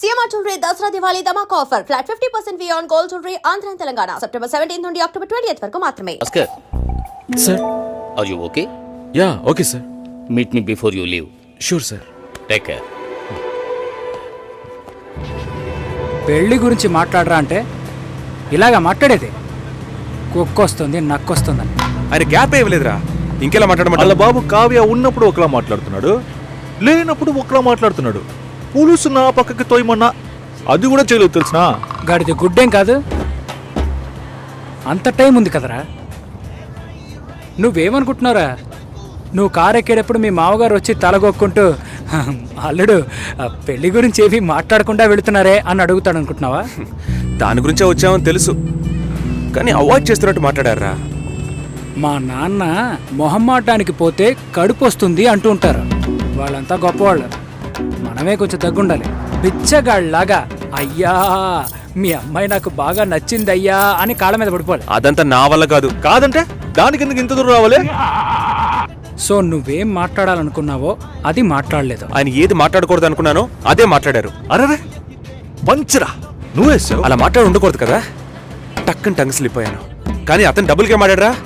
CMR jewellery Dussehra Diwali ధమాక్ offer. Flat fifty percent on gold jewellery Andhra Telangana. September seventeen నుండి October twenty వరకు మాత్రమే. Bhaskar. Sir. Are you okay ya okay sir. Meet me before you leave sure sir. Take care పెళ్ళి గురించి మాట్లాడరా అంటే ఇలాగా మాట్లాడేది. కుక్కొస్తుంది నక్కొస్తుందని. ఆయన గ్యాప్ ఇవ్వలేదురా. ఇంకెలా వాళ్ళ మాట్లాడమంటారు బాబు కావ్య ఉన్నప్పుడు ఒకలా మాట్లాడుతున్నాడు లేనప్పుడు ఒకలా మాట్లాడుతున్నాడు. పులుసు నా పక్కకి తోయమన్నా? అది కూడా చేయలేదు తెలిసినా? గాడిది గుడ్డేం కాదు. అంత టైం ఉంది కదరా. నువ్వేమనుకుంటున్నావురా? నువ్వు కారు ఎక్కేటప్పుడు మీ మామగారు వచ్చి తలగొక్కుంటూ "హం, అల్లుడు ఆ పెళ్ళి గురించి ఏమీ మాట్లాడకుండా వెళుతున్నారే అని అడుగుతాడు అనుకుంటున్నావా దాని గురించే వచ్చామని తెలుసు. కానీ అవాయిడ్ చేస్తున్నట్టు మాట్లాడారా? మా నాన్న మొహమ్మాటానికి పోతే కడుపు వస్తుంది అంటూ ఉంటారు. వాళ్ళంతా గొప్పవాళ్ళు. మనమే కొంచెం తగ్గుండాలి బిచ్చగాళ్ళలాగా అయ్యా మీ అమ్మాయి నాకు బాగా నచ్చింది అయ్యా అని కాళ్ళ మీద పడిపోవాలి. అదంతా నా వల్ల కాదు. కాదంటే దానికి ఎందుకు ఇంత దూరం రావాలి? సో నువ్వేం మాట్లాడాలనుకున్నావో అది మాట్లాడలేదు. ఆయన ఏది మాట్లాడకూడదు అనుకున్నానో అదే మాట్లాడారు. అరే పంచరా నువ్వేసావు అలా మాట్లాడి ఉండకూడదు కదా? టక్కని టంగ్ స్లిప్ అయ్యాను. కానీ అతను డబుల్ గేమ్ ఆడారా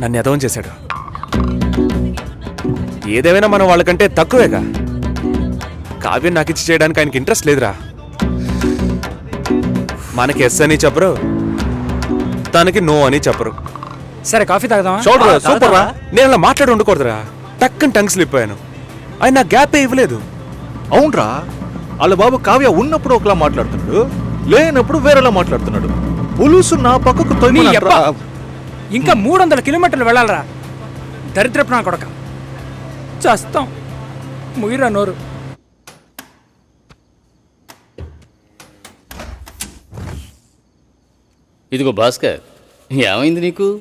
నన్ను ఎదవం చేశాడు. ఏదేమైనా మనం వాళ్ళకంటే తక్కువేగా. కావ్యం నాకు ఇచ్చి చేయడానికి ఆయనకి ఇంట్రెస్ట్ లేదురా. మనకి ఎస్ అని చెప్పరు తనకి నో అని చెప్పరు. సరే కాఫీ తాగదామా? చూడరా సూపర్ రా. నేను అలా మాట్లాడి ఉండకూడదురా. టక్కని టంగ్ స్లిప్ అయ్యాను. ఆయన నా గ్యాపే ఇవ్వలేదు. అవునరా. వాళ్ళ బాబు కావ్య ఉన్నప్పుడు ఒకలా మాట్లాడుతున్నాడు లేనప్పుడు వేరేలా మాట్లాడుతున్నాడు. పులుసు నా పక్కకు యబ్బ. ఇంకా మూడు వందల కిలోమీటర్లు వెళ్ళాలరా. దరిద్రపు నా కొడక. చస్తాం. ముగిరా నోరు. ఇదిగో భాస్కర్ ఏమైంది నీకు?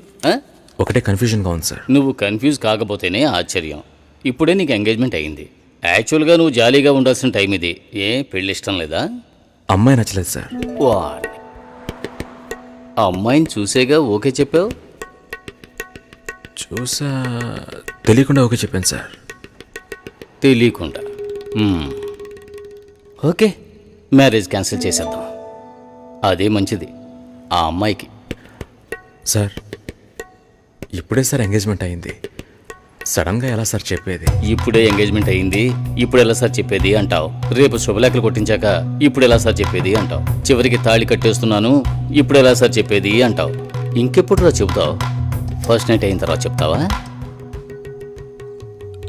ఒకటే కన్ఫ్యూజన్గా ఉంది సార్. నువ్వు కన్ఫ్యూజ్ కాకపోతేనే ఆశ్చర్యం. ఇప్పుడే నీకు ఎంగేజ్మెంట్ అయింది. యాక్చువల్గా నువ్వు జాలీగా ఉండాల్సిన టైం ఇది. ఏ పెళ్ళి ఇష్టం లేదా? అమ్మాయి నచ్చలేదు సార్. వాట్? ఆ అమ్మాయిని చూసేగా ఓకే చెప్పావు? చూసా తెలియకుండా ఓకే చెప్పాను సార్. తెలియకుండా. మ్మ్. ఓకే మ్యారేజ్ క్యాన్సిల్ చేసేద్దాం. అదే మంచిది. ఆ అమ్మాయికి. సార్ ఇప్పుడే సార్ ఎంగేజ్మెంట్ అయింది. సడన్గా ఎలా సార్ చెప్పేది? ఇప్పుడే ఎంగేజ్మెంట్ అయింది ఇప్పుడు ఎలా సార్ చెప్పేది అంటావు. రేపు శుభలేఖలు కొట్టించాక ఇప్పుడు ఎలా సార్ చెప్పేది అంటావు. చివరికి తాళి కట్టేస్తున్నాను ఇప్పుడు ఎలా సార్ చెప్పేది అంటావు. ఇంకెప్పుడు రా చెబుతావు? ఫస్ట్ నైట్ అయిన తర్వాత చెప్తావా?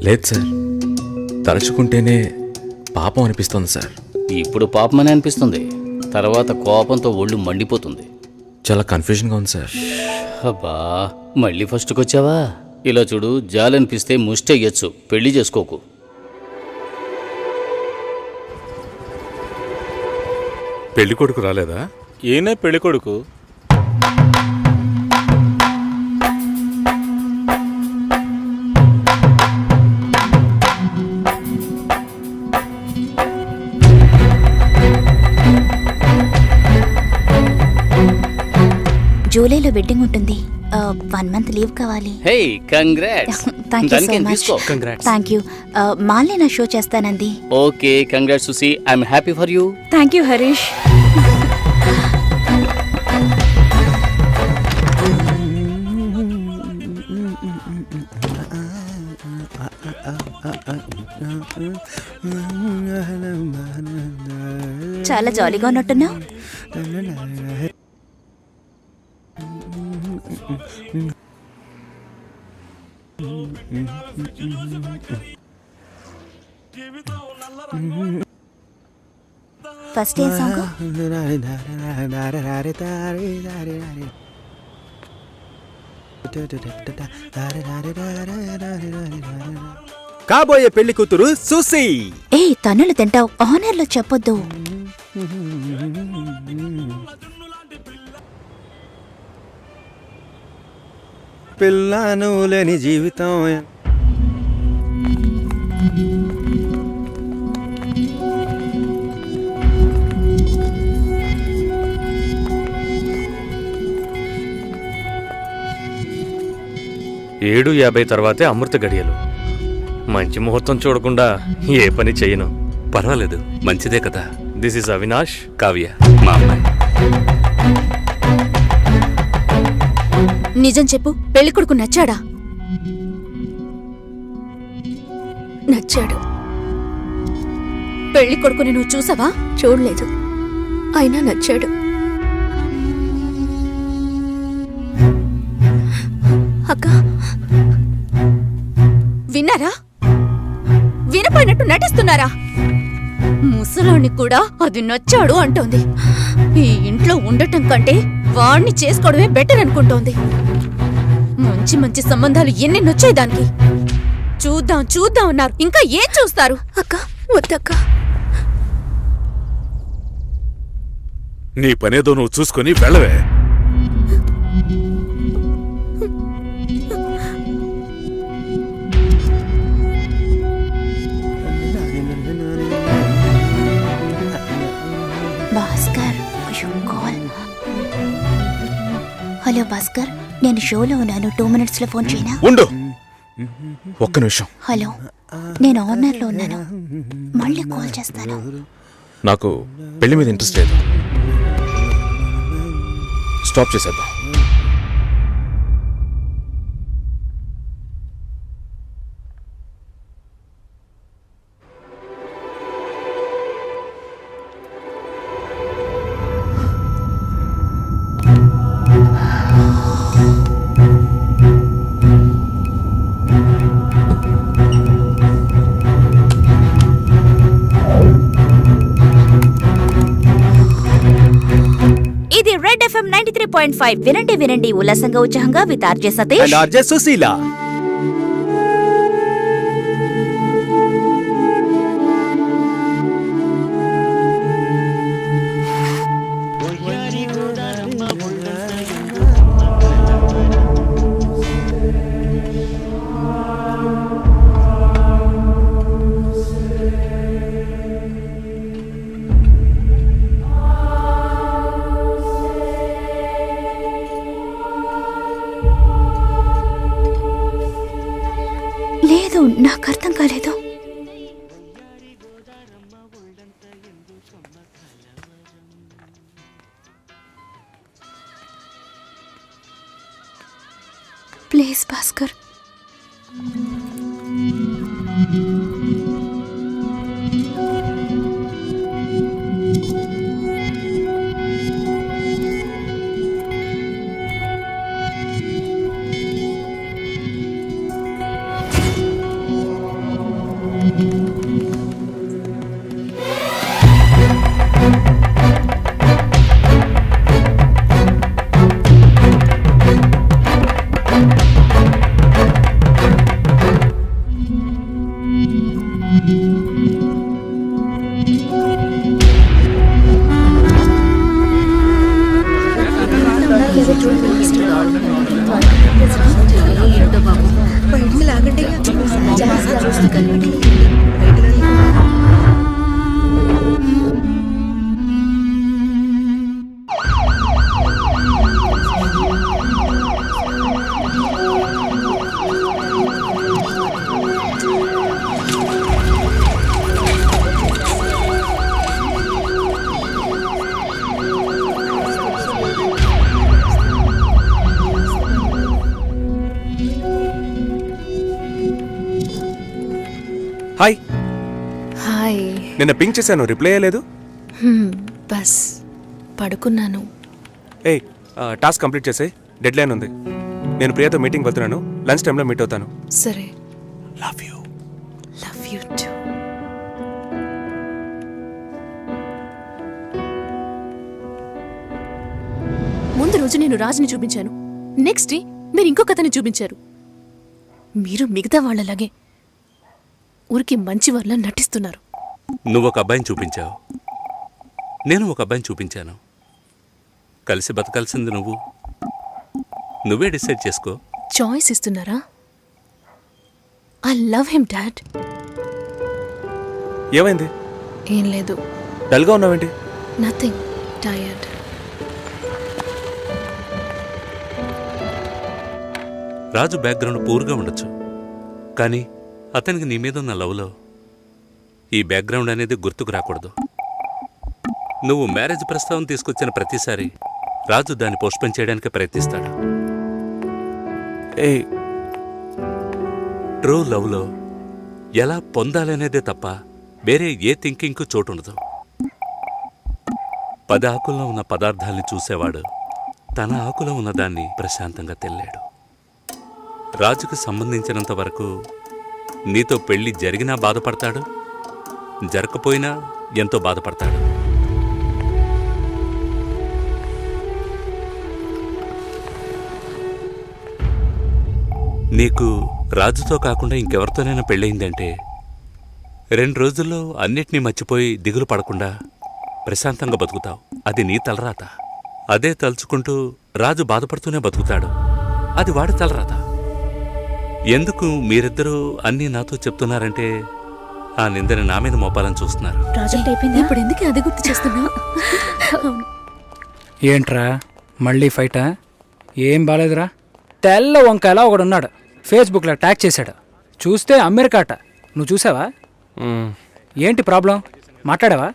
లేదు సార్ తలుచుకుంటేనే పాపం అనిపిస్తుంది సార్. ఇప్పుడు పాపమని అనిపిస్తుంది. తర్వాత కోపంతో ఒళ్ళు మండిపోతుంది. చాలా కన్ఫ్యూజన్గా ఉంది సార్ అబ్బా మళ్ళీ ఫస్ట్కి వచ్చావా ఇలా చూడు జాలనిపిస్తే ముష్టి అయ్యొచ్చు పెళ్ళి చేసుకోకు. పెళ్ళి కొడుకు రాలేదా? ఈయనే పెళ్ళి కొడుకు. వెడ్డింగ్ ఉంటుంది. వన్ మంత్ లీవ్ కావాలి. Hey congrats thank you so దానికి మచ్ తీసుకో. థ్యాంక్ యూ మాల్ని నా show చేస్తానంది. Okay congrats Susi I'm happy for you thank you Harish చాలా జాలీగా ఉన్నట్టున్నావు. ఫస్ట్ ఏ సాంగ్ కాబోయే పెళ్ళి కూతురు సుసి ఏ తన్నులు తింటావు. ఆనర్లో చెప్పొద్దు. పిల్లను లేని జీవితం. ఏడు యాభై తర్వాతే అమృత గడియలు. మంచి ముహూర్తం చూడకుండా ఏ పని చేయను. పర్వాలేదు మంచిదే కదా. దిస్ ఇస్ అవినాష్ కావ్య మా అమ్మాయి. నిజం చెప్పు పెళ్ళి కొడుకు నచ్చాడా? నచ్చాడు. పెళ్ళి కొడుకుని నువ్వు చూసావా? చూడలేదు. అయినా నచ్చాడు. విన్నారా వినపోయినట్టు నటిస్తున్నారా? ముసలోని కూడా అది నచ్చాడు అంటోంది. ఈ ఇంట్లో ఉండటం కంటే వాణ్ణి చేసుకోవడమే బెటర్ అనుకుంటోంది. మంచి మంచి సంబంధాలు ఎన్ని నచ్చాయి దానికి? చూద్దాం చూద్దాం అన్నారు. ఇంకా ఏం చూస్తారు? అక్క వద్దక్క. నీ పనేదో నువ్వు చూసుకొని వెళ్ళవే. భాస్కర్ నేను షోలో ఉన్నాను. టూ మినిట్స్లో ఫోన్ చేయనా? ఉండు. ఒక్క నిమిషం. హలో. నేను ఆనర్లో ఉన్నాను. మళ్ళీ కాల్ చేస్తాను. నాకు పెళ్ళి మీద ఇంట్రెస్ట్ లేదు. స్టాప్ చేసేద్దాం. పాయింట్ ఫైవ్ వినండి వినండి. ఉల్లాసంగా ఉత్సాహంగా with RJ Satish. RJ Sushila. నిన్న పింక్ చేశాను రిప్లై అయ్యలేదు. బస్. పడుకున్నాను. ఏయ్ టాస్క్ కంప్లీట్ చేసే డెడ్ లైన్ ఉంది. నేను ప్రియతో మీటింగ్ వెళ్తున్నాను. లంచ్ టైంలో మీట్ అవుతాను. సరే. Love you love you too ముందు రోజు నేను రాజుని చూపించాను. నెక్స్ట్ డే మీరు ఇంకొక అతన్ని చూపించారు. మీరు మిగతా వాళ్ళలాగే ఊరికి మంచి వాళ్ళ నటిస్తున్నారు. నువ్వు ఒక అబ్బాయిని చూపించావు. నేను ఒక అబ్బాయిని చూపించాను. కలిసి బతకాల్సింది నువ్వు. నువ్వే డిసైడ్ చేసుకో. చాయిస్ ఇస్తున్నారా? I love him dad. ఏమైంది? ఏం లేదు. డల్గా ఉన్నావేంటి? నథింగ్. టయర్డ్ రాజు బ్యాక్గ్రౌండ్ పూర్గా ఉండొచ్చు. కానీ అతనికి నీ మీద ఉన్న లవ్లో ఈ బ్యాక్గ్రౌండ్ అనేది గుర్తుకు రాకూడదు. నువ్వు మ్యారేజ్ ప్రస్తావన తీసుకొచ్చిన ప్రతిసారి రాజు దాన్ని పోస్ట్పోన్ చేయడానికి ప్రయత్నిస్తాడు. ఏ ట్రూ లవ్లో ఎలా పొందాలనేదే తప్ప వేరే ఏ థింకింగ్కు చోటు ఉండదు పది ఆకుల్లో ఉన్న పదార్థాల్ని చూసేవాడు తన ఆకులో ఉన్న దాన్ని ప్రశాంతంగా తెల్లాడు. రాజుకు సంబంధించినంత వరకు నీతో పెళ్ళి జరిగినా బాధపడతాడు? జరగకపోయినా ఎంతో బాధపడతాడు. నీకు రాజుతో కాకుండా ఇంకెవరితోనైనా పెళ్ళయిందంటే రెండు రోజుల్లో అన్నిటినీ మర్చిపోయి దిగులు పడకుండా ప్రశాంతంగా బతుకుతావు. అది నీ తలరాత. అదే తలుచుకుంటూ రాజు బాధపడుతూనే బతుకుతాడు. అది వాడి తలరాత. ఎందుకు మీరిద్దరూ అన్నీ నాతో చెప్తున్నారంటే ఆ నిందని నా మీద మోపాలని చూస్తున్నారు. ప్రాజెక్ట్ అయిపోయింది? ఇప్పుడు ఎందుకు అది గుర్తు చేస్తున్నా ఏంట్రా? మళ్ళీ ఫైటా? ఏం బాలేదురా? తెల్ల వంకాయలా ఒకడున్నాడు. ఫేస్బుక్లో ట్యాగ్ చేశాడు. చూస్తే అమెరికాట. నువ్వు చూసావా? మ్మ్. ఏంటి ప్రాబ్లం? మాట్లాడావా?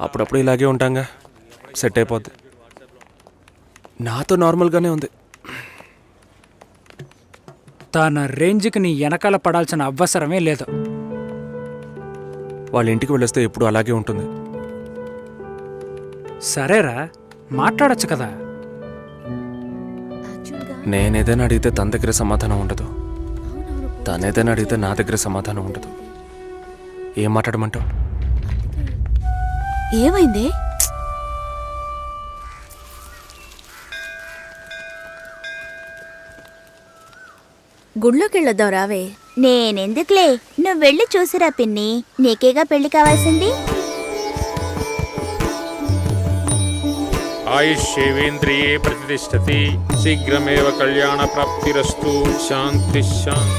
అప్పుడప్పుడు ఇలాగే ఉంటాంగా. సెట్ అయిపోద్ది. నాతో నార్మల్గానే ఉంది. తన రేంజ్కి నీ వెనకాల పడాల్సిన అవసరమే లేదు. వాళ్ళ ఇంటికి వెళ్ళొస్తే ఎప్పుడు అలాగే ఉంటుంది. సరేరా మాట్లాడొచ్చు కదా. నేనేదైనా అడిగితే తన దగ్గర సమాధానం ఉండదు. తనేదైనా అడిగితే నా దగ్గర సమాధానం ఉండదు. ఏం మాట్లాడమంటావు? ఏమైంది? గుళ్ళోకి వెళ్ళొద్దాం రావే. నేనెందుకులే? నువ్వు వెళ్ళి చూసిరా పిన్ని. నీకేగా పెళ్ళి కావాల్సింది? ఆయుష్యేవేంద్రియే ప్రతిష్టతి. శీఘ్రమేవ కళ్యాణ ప్రాప్తిరస్తు శాంతి శాంతి.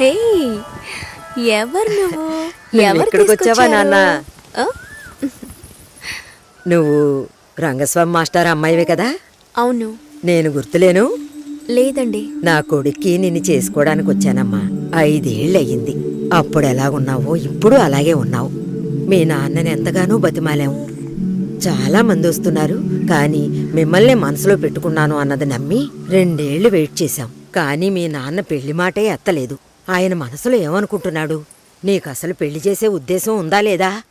హే ఎవరు నువ్వు? ఎవరు ఇక్కడికి వచ్చావా? నాన్న? నువ్వు రంగస్వామి మాస్టర్ అమ్మాయివే కదా? అవును. నేను గుర్తులేను? లేదండి. నా కొడుక్కి నిన్ను చేసుకోవడానికి వచ్చానమ్మా ఐదేళ్ళయ్యింది. అప్పుడు ఎలాగున్నావో ఇప్పుడు అలాగే ఉన్నావు. మీ నాన్నని ఎంతగానో బతిమాలాం. చాలా మంది వస్తున్నారు కానీ మిమ్మల్ని మనసులో పెట్టుకున్నాను అన్నది నమ్మి రెండేళ్ళు వెయిట్ చేశాం. కానీ మీ నాన్న పెళ్ళి మాటే ఎత్తలేదు. ఆయన మనసులో ఏమనుకుంటున్నాడు? నీకు అసలు పెళ్ళి చేసే ఉద్దేశం ఉందా లేదా?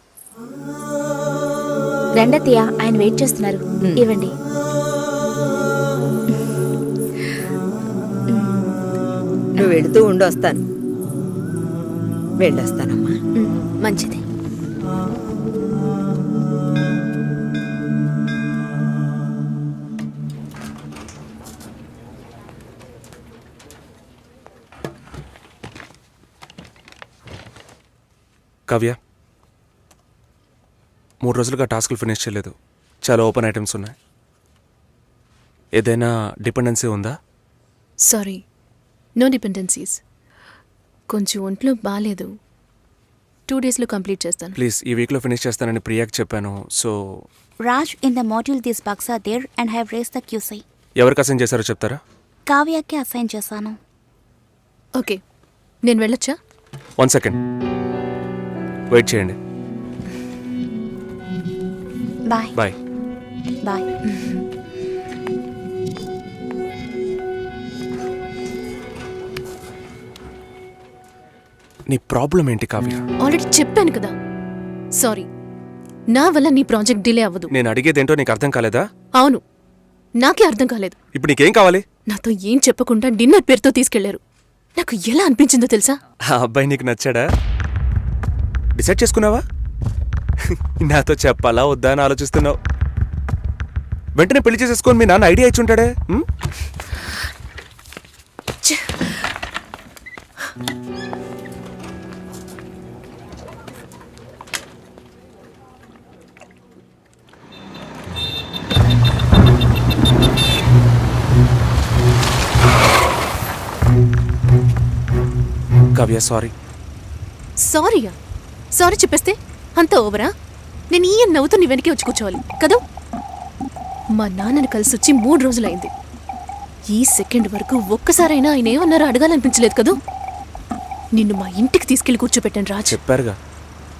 రెండతయ్య ఆయన వెయిట్ చేస్తున్నారు. ఇవ్వండి. నువ్వు వెళుతూ ఉండి వస్తాను. వెళ్ళొస్తానమ్మా. మంచిది. కావ్య మూడు రోజులుగా టాస్కులు ఫినిష్ చేయలేదు. చాలా ఓపెన్ ఐటమ్స్ ఉన్నాయి. ఏదైనా డిపెండెన్సీ ఉందా? సారీ నో డిపెండెన్సీస్ కొంచెం ఒంట్లో బాగాలేదు టూ డేస్లో కంప్లీట్ చేస్తాను. ప్లీజ్ ఈ వీక్లో ఫినిష్ చేస్తానని ప్రియాకి చెప్పాను. So Raj in the module this box are there and have race the క్యూసై ఎవరికి అసైన్ చేశారో చెప్తారా? కావ్యకి అసైన్ చేశాను. ఓకే నేను వెళ్ళొచ్చా? వన్ సెకండ్ వెయిట్ చేయండి. బాయ్ బాయ్ బాయ్ నీ ప్రాబ్లం ఏంటి కావ్య? ఆల్రెడీ చెప్పాను కదా. సారీ నా వల్ల నీ ప్రాజెక్ట్ డిలే అవ్వదు. నేను అడిగేదేంటో నీకు అర్థం కాలేదా? అవును. నాకే అర్థం కాలేదు. ఇప్పుడు నీకేం కావాలి? నాతో ఏం చెప్పకుండా డిన్నర్ పేరుతో తీసుకెళ్ళారు. నాకు ఎలా అనిపించిందో తెలుసా? ఆ అబ్బాయి నీకు నచ్చాడా? డిసైడ్ చేసుకున్నావా? నాతో చెప్పాలా వద్దా అని ఆలోచిస్తున్నావు. వెంటనే పెళ్ళి చేసేసుకొని మీ నాన్న ఐడియా ఇచ్చి ఉంటాడే కావ్య సారీ. సారీయా? సారీ చెప్పేస్తే? అంత ఓవరా? నేను ఈ నవ్వుతూ నీ వెనకే వచ్చి కూర్చోవాలి కదూ? మా నాన్నని కలిసి వచ్చి మూడు రోజులైంది. ఈ సెకండ్ వరకు ఒక్కసారైనా ఆయన ఏమన్నారో అడగాలనిపించలేదు కదూ? నిన్ను మా ఇంటికి తీసుకెళ్ళి కూర్చోపెట్టాను రాజ్. చెప్పారుగా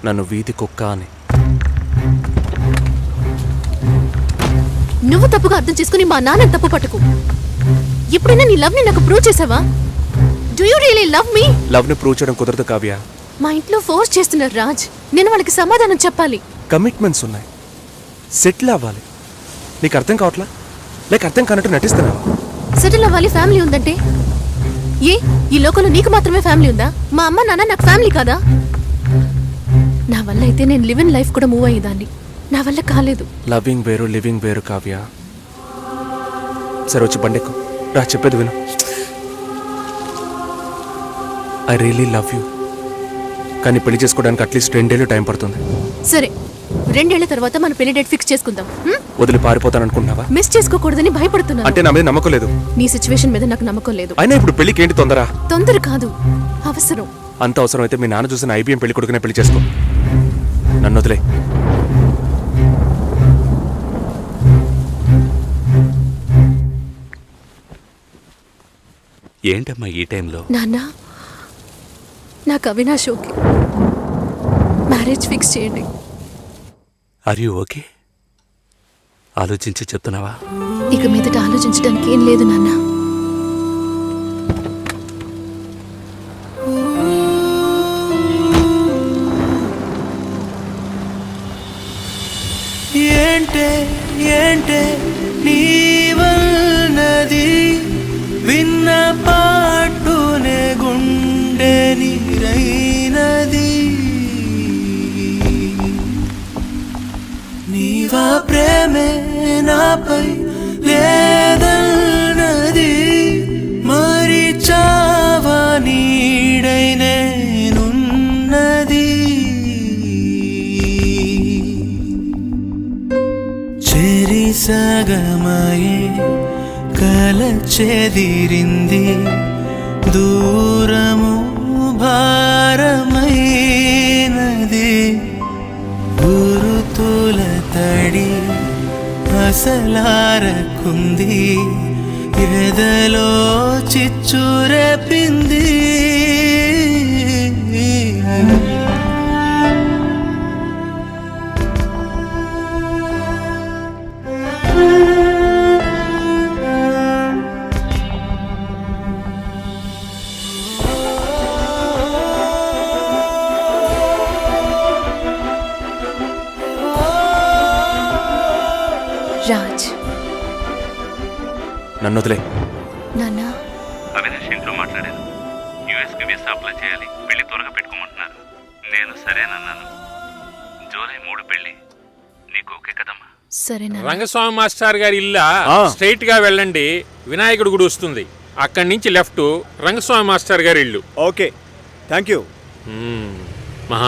నన్ను వీధి కుక్క అని. నువ్వు తప్పుగా అర్థం చేసుకుని మా నాన్న తప్పు పట్టుకు ఎప్పుడైనా నీ లవ్ని నాకు ప్రూవ్ చేసావా? Do you really love me లవ్ని ప్రూవ్ చేయడం కుదరదు కావ్య. మా ఇంట్లో ఫోర్స్ చేస్తున్నారు రాజ్. నేను వాళ్ళకి సమాధానం చెప్పాలి. కమిట్మెంట్స్ ఉన్నాయి. సెటిల్ అవ్వాలి. నీకు అర్థం కావట్లా? లేక అర్థం కానట్టు నటిస్తున్నావా? సెటిల్ అవ్వాలి ఫ్యామిలీ ఉందంటే? ఏ ఈ లోకంలో నీకు మాత్రమే ఫ్యామిలీ ఉందా? మా అమ్మ నాన్న నాకు ఫ్యామిలీ కాదా? నా వల్ల అయితే నేను లివ్ ఇన్ లైఫ్ కూడా మూవ్ అయ్యేదాన్ని. నా వల్ల కాలేదు. లవింగ్ వేరు లివింగ్ వేరు కావ్య. సరే వచ్చి బండెక్కు. రా చెప్పేది విను. ఐ రియలీ లవ్ యూ కానీ పెళ్ళి చేసుకోవడానికి అట్లీస్ట్ రెండేళ్ళు టైం పడుతుంది. సరే రెండేళ్ళ తర్వాత మన పెళ్ళి డేట్ ఫిక్స్ చేసుకుందాం. హ్మ్? వదిలి పారిపోతాను అనుకుంటున్నావా మిస్ చేసుకోకూడదని భయపడుతున్నాను. అంటే నా మీద నమ్మకం లేదు. నీ సిచ్యువేషన్ మీద నాకు నమ్మకం లేదు. అయినా ఇప్పుడు పెళ్ళికి ఏంటి తొందర? తొందర కాదు అవసరం. అంత అవసరం అయితే మీ నాన్న చూసిన ఐబీఎం పెళ్ళి కొడుకునే పెళ్ళి చేసుకో. నన్ను వదిలే. ఏంటమ్మా ఈ టైంలో? నాన్న నాకు అవినాష్ ఓకే. మ్యారేజ్ ఫిక్స్ చేయండి. ఆర్ యూ ఓకే ఆలోచించి చెప్తున్నావా? ఇక మీదట ఆలోచించడానికి ఏం లేదు నాన్న. ఏంటే ఏంటే నీవన్నది గుండె నీరైనది. నీవా ప్రేమే నాపై లేదన్నది. మరి చావా నీడై నేనున్నది. చెరి సగమయే కల చెదిరింది దూరము భారమైనది. గురుతుల తడి అసలారకుంది. ఎదలో చిచ్చురెపింది నన్ను వదిలే. నాన్న. అవినాష్ ఇంట్లో మాట్లాడాను యూఎస్కి వీసా అప్లై చేయాలి. పెళ్ళి త్వరగా పెట్టుకోమంటున్నారు. నేను సరేనన్నాను జూలై మూడు పెళ్ళి. నీకు ఓకే కదమ్మా? సరే నాన్న. రంగస్వామి మాస్టర్ గారి ఇల్లు ఆ. స్ట్రైట్గా వెళ్ళండి. వినాయకుడు గుడి వస్తుంది. అక్కడి నుంచి లెఫ్ట్ రంగస్వామి మాస్టర్ గారి ఇల్లు. ఓకే. Thank you hmm. మహా